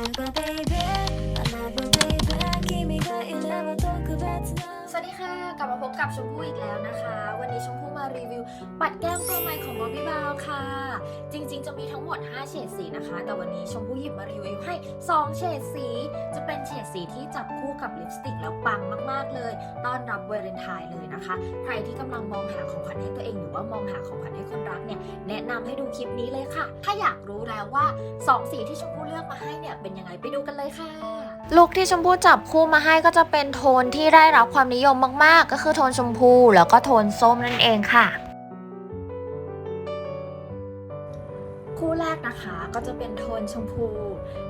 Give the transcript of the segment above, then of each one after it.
สวัสดีค่ะ กลับมาพบกับชมพู่อีกแล้วนะคะ วันนี้ชมพู่มารีวิว ปัดแก้มตัวใหม่ของ Bobbi Brown ค่ะ จริงๆ จะมีทั้งหมด 5 เฉดสีนะคะ แต่วันนี้ชมพู่หยิบมารีวิวให้ 2 เฉดสี จะเป็นเฉดสีที่จับคู่กับลิปสติกแล้วปังมากๆเลย ต้อนรับวาเลนไทน์เลยนะคะ ใครที่กำลังมองหาของขวัญให้ตัว รือว่ามองหาของขวัญให้คนรักเนี่ยแนะนำให้ดูคลิปนี้เลยค่ะ ถ้าอยากรู้แล้วว่า 2 สีที่ชมพู่เลือกมาให้เนี่ยเป็นยังไงไปดูกันเลยค่ะลุคที่ชมพู่จับคู่มาให้ก็จะเป็นโทนที่ได้รับความนิยมมากๆ ก็คือโทนชมพูแล้วก็โทนส้มนั่นเองค่ะคู่แรกนะคะก็จะเป็นโทนชมพู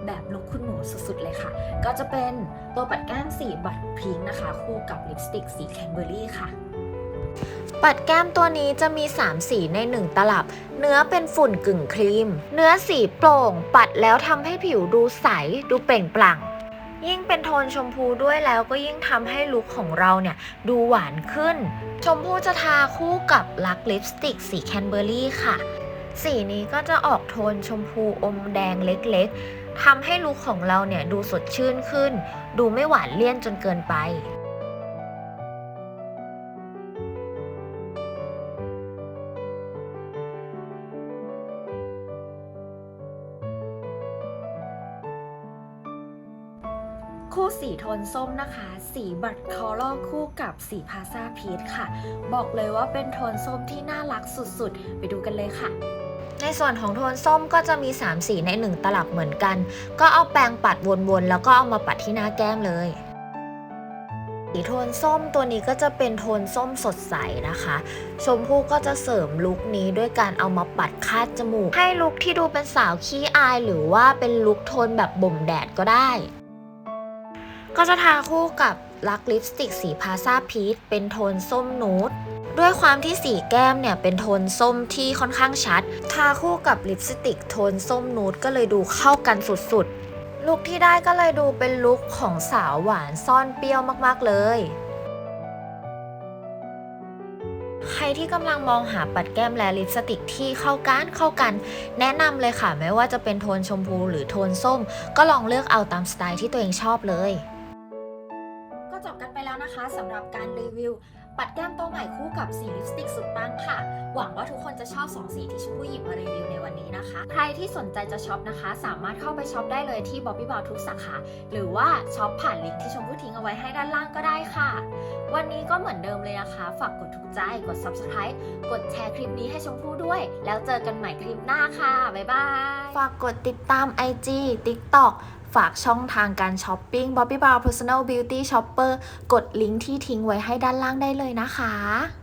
แบบลุคคุณหนูสุดๆเลยค่ะ ก็จะเป็นตัวปัดแก้มสีบัตรพิงค์นะคะ คู่กับลิปสติกสีแคนเบอรี่ค่ะ ปัดแก้มตัวนี้จะมี 3 สีใน 1 ตลับ เนื้อเป็นฝุ่นกึ่งครีม เนื้อสีโปร่ง ปัดแล้วทำให้ผิวดูใส ดูเปล่งปลั่ง ยิ่งเป็นโทนชมพูด้วยแล้วก็ยิ่งทำให้ลุคของเราเนี่ย ดูหวานขึ้น ชมพูจะทาคู่กับลักลิปสติกสีแคนเบอรี่ค่ะ สีนี้ก็จะออกโทนชมพูอมแดงเล็กๆทำให้ลุคของเราเนี่ยดูสดชื่นขึ้น ดูไม่หวานเลี่ยนจนเกินไป คู่สีโทนส้มนะคะ สีบัตรคอลอคู่กับสีพาซาพีชค่ะ บอกเลยว่าเป็นโทนส้มที่น่ารักสุดๆ ไปดูกันเลยค่ะในส่วนของโทนส้มก็จะมี 3 สีใน 1 ตลับเหมือนกัน ก็เอาแปรงปัดวนๆ แล้วก็เอามาปัดที่หน้าแก้มเลย สีโทนส้มตัวนี้ก็จะเป็นโทนส้มสดใสนะคะ ชมพู่ก็จะเสริมลุคนี้ด้วยการเอามาปัดคาดจมูก ให้ลุคที่ดูเป็นสาวขี้อายหรือว่าเป็นลุคโทนแบบบ่มแดดก็ได้ ก็จะทาคู่กับลักลิปสติกสีพาซาพีชเป็นโทนส้มนูดด้วยความที่สีแก้มเนี่ยเป็นโทนส้มที่ค่อนข้างชัด ทาคู่กับลิปสติกโทนส้มนูดก็เลยดูเข้ากันสุดๆ ลุคที่ได้ก็เลยดูเป็นลุคของสาวหวานซ่อนเปรี้ยวมากๆเลย ใครที่กำลังมองหาปัดแก้มและลิปสติกที่เข้ากันเข้ากัน แนะนำเลยค่ะไม่ว่าจะเป็นโทนชมพูหรือโทนส้ม ก็ลองเลือกเอาตามสไตล์ที่ตัวเองชอบเลย นะคะสำหรับการรีวิว ปัดแก้มตัวใหม่คู่กับสีลิปสติกสุดปังค่ะ หวังว่าทุกคนจะชอบ 2 สีที่ชมพู่หยิบมารีวิวในวันนี้นะคะ ใครที่สนใจจะช็อปนะคะ สามารถเข้าไปช็อปได้เลยที่ Bobbi b o w ทุกสาขา หรือว่าช็อปผ่านลิงก์ที่ชมพู่ทิ้งเอาไว้ให้ด้านล่างก็ได้ค่ะ วันนี้ก็เหมือนเดิมเลยนะคะ ฝากกดถูกใจ กด subscribe กดแชร์คลิปนี้ให้ชมพู่ด้วย แล้วเจอกันใหม่คลิปหน้าค่ะบ๊ายบาย ฝากกดติดตาม IG TikTok ฝากช่องทางการช้อปปิ้ง Bobbi Brown Personal Beauty Shopper กดลิงก์ที่ทิ้งไว้ให้ด้านล่างได้เลยนะคะ